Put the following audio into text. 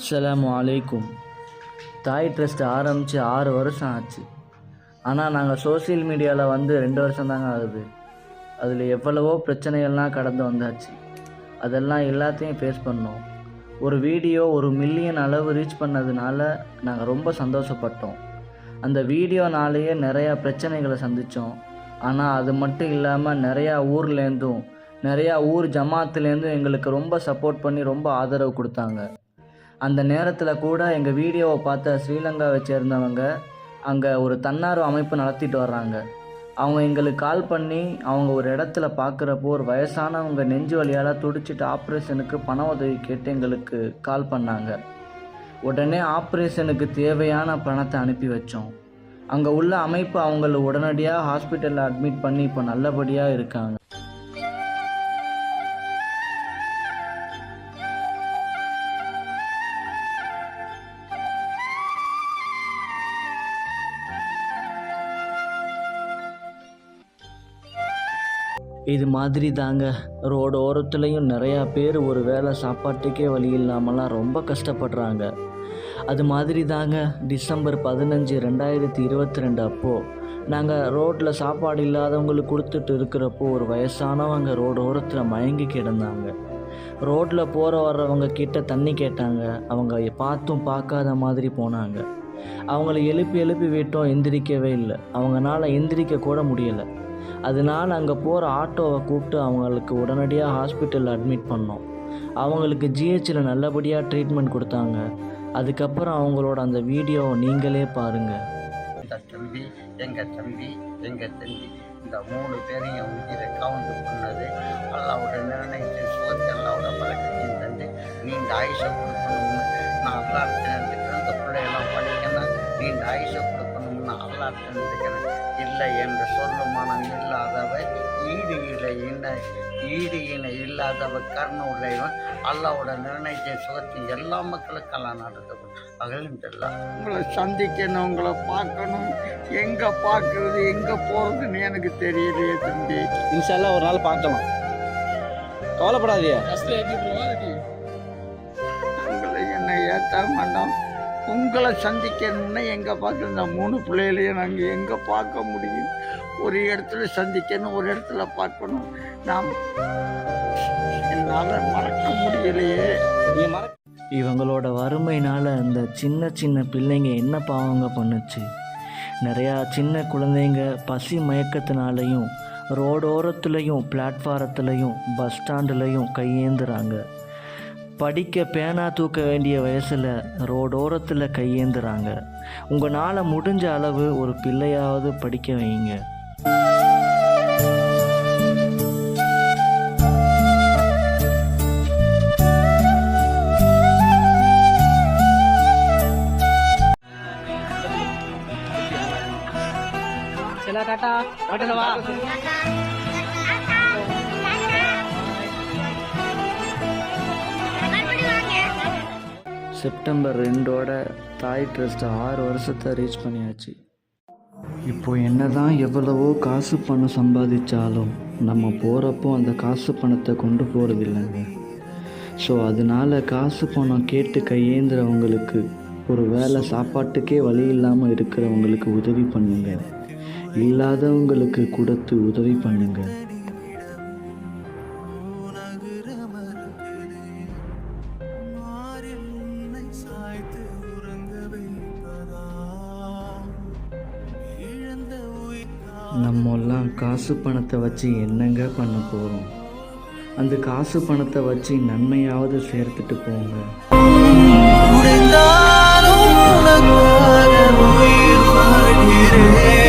அஸ்ஸலாமு அலைக்கும். தாய் ட்ரஸ்ட் ஆரம்பித்து ஆறு வருஷம் ஆச்சு. ஆனால் நாங்கள் சோஷியல் மீடியாவில் வந்து ரெண்டு வருஷம் தாங்க ஆகுது. அதில் எவ்வளவோ பிரச்சனைகள்லாம் கடந்து வந்தாச்சு. அதெல்லாம் எல்லாத்தையும் ஃபேஸ் பண்ணோம். ஒரு வீடியோ ஒரு மில்லியன் அளவு ரீச் பண்ணதுனால நாங்கள் ரொம்ப சந்தோஷப்பட்டோம். அந்த வீடியோனாலேயே நிறையா பிரச்சனைகளை சந்தித்தோம் ஆனால் அது மட்டும் இல்லாமல் நிறையா ஊர்லேருந்தும் நிறையா ஊர் ஜமாத்துலேருந்தும் எங்களுக்கு ரொம்ப சப்போர்ட் பண்ணி ரொம்ப ஆதரவு கொடுத்தாங்க. அந்த நேரத்தில் கூட எங்கள் வீடியோவை பார்த்த ஸ்ரீலங்காவை சேர்ந்தவங்க அங்கே ஒரு தன்னார்வ அமைப்பு நடத்திட்டு வர்றாங்க. அவங்க எங்களுக்கு கால் பண்ணி அவங்க ஒரு இடத்துல பார்க்குறப்போ ஒரு வயசானவங்க நெஞ்சு வலியால் துடிச்சிட்டு ஆப்ரேஷனுக்கு பண உதவி கேட்டு எங்களுக்கு கால் பண்ணாங்க. உடனே ஆப்ரேஷனுக்கு தேவையான பணத்தை அனுப்பி வச்சோம். அங்கே உள்ள அமைப்பு அவங்கள உடனடியாக ஹாஸ்பிட்டலில் அட்மிட் பண்ணி இப்போ நல்லபடியாக இருக்காங்க. இது மாதிரி தாங்க. ரோடு ஓரத்துலேயும் நிறையா பேர் ஒரு வேளை சாப்பாட்டுக்கே வழி இல்லாமலாம் ரொம்ப கஷ்டப்படுறாங்க. அது மாதிரி தாங்க டிசம்பர் பதினஞ்சு ரெண்டாயிரத்தி இருபத்தி ரெண்டு அப்போது நாங்கள் ரோட்டில் சாப்பாடு இல்லாதவங்களுக்கு கொடுத்துட்டு இருக்கிறப்போ ஒரு வயசானவங்க ரோடு ஓரத்தில் மயங்கி கிடந்தாங்க. ரோட்டில் போகிற வர்றவங்க கிட்ட தண்ணி கேட்டாங்க. அவங்க பார்த்தும் பார்க்காத மாதிரி போனாங்க. அவங்கள எழுப்பி எழுப்பி விட்டோம் எந்திரிக்கவே இல்லை. அவங்களால எந்திரிக்க கூட முடியலை. அதனால் அங்கே போகிற ஆட்டோவை கூப்பிட்டு அவங்களுக்கு உடனடியாக ஹாஸ்பிட்டலில் அட்மிட் பண்ணோம். அவங்களுக்கு ஜிஹெச்சில் நல்லபடியாக ட்ரீட்மெண்ட் கொடுத்தாங்க. அதுக்கப்புறம் அவங்களோட அந்த வீடியோவை நீங்களே பாருங்கள் இந்த தம்பி எங்கள் தம்பி எங்கள் தம்பி இந்த மூணு பேரையும் உயிரை கவுண்டு பண்ணது அல்லாவோட நிர்ணயித்து சுகத்தை அல்லாவோட பழக்கத்தையும் தந்து நீண்ட ஆயுஷை கொடுக்கணும்னு நான் அல்லாட்ட இருந்துக்கிறேன் இந்த பிள்ளையெல்லாம் படிக்கணும். நீண்ட ஆயுஷை கொடுக்கணும்னு அல்லாட்ட இருந்துக்கிறேன் இல்லை என்று சொல்லும் மனம் இல்லாதவ ஈடு இல்லை இணை ஈடு இணை இல்லாதவ கர்ண உடையவன் அல்லாவோட நிர்ணயத்தை சுகத்தை எல்லா மக்களுக்கெல்லாம் நடத்தவும் அகழ்ந்தெல்லாம் உங்களை சந்திக்கணும் உங்களை பார்க்கணும் எங்கே பார்க்கறது எங்கே போகிறதுன்னு எனக்கு தெரியலையே தம்பி இன்ஷால்லா ஒரு நாள் பார்க்கலாம் கவலைப்படாதீங்க உங்களை என்னை ஏற்ற மாட்டோம் உங்களை சந்திக்கணும்னா எங்கே பார்த்து இந்த மூணு பிள்ளைகளையும் நாங்கள் எங்கே பார்க்க முடியும்? ஒரு இடத்துல சந்திக்கணும் ஒரு இடத்துல பார்க்கணும். நாம் என்னால் மறக்க முடியலையே. நீ மறக்க இவங்களோட வறுமையினால் அந்த சின்ன சின்ன பிள்ளைங்க என்ன பாவங்க பண்ணுச்சு? நிறையா சின்ன குழந்தைங்க பசி மயக்கத்தினாலையும் ரோடோரத்துலேயும் பிளாட்ஃபாரத்துலேயும் பஸ் ஸ்டாண்டுலேயும் கையேந்துறாங்க. படிக்க பேனா தூக்க வேண்டிய வயசில் ரோடோரத்தில் கையேந்துறாங்க. உங்களால் முடிஞ்ச அளவு ஒரு பிள்ளையாவது படிக்க வைங்க. செப்டம்பர் ரெண்டோட தாய் ட்ரஸ்ட் ஆறு வருஷத்தை ரீச் பண்ணியாச்சு. இப்போ என்னதான் எவ்வளவோ காசு பணம் சம்பாதிச்சாலும் நம்ம போகிறப்போ அந்த காசு பணத்தை கொண்டு போகிறது இல்லைங்க ஸோ அதனால காசு பணம் கேட்டு கையேந்துறவங்களுக்கு ஒரு வேலை சாப்பாட்டுக்கே வழி இல்லாமல் இருக்கிறவங்களுக்கு உதவி பண்ணுங்க. இல்லாதவங்களுக்கு கொடுத்து உதவி பண்ணுங்கள் நம்மெல்லாம் காசு பணத்தை வச்சு என்னங்க பண்ண போகிறோம் அந்த காசு பணத்தை வச்சு நன்மையாவது சேர்த்துட்டு போங்க. உயிர் வாழ்கிறேன்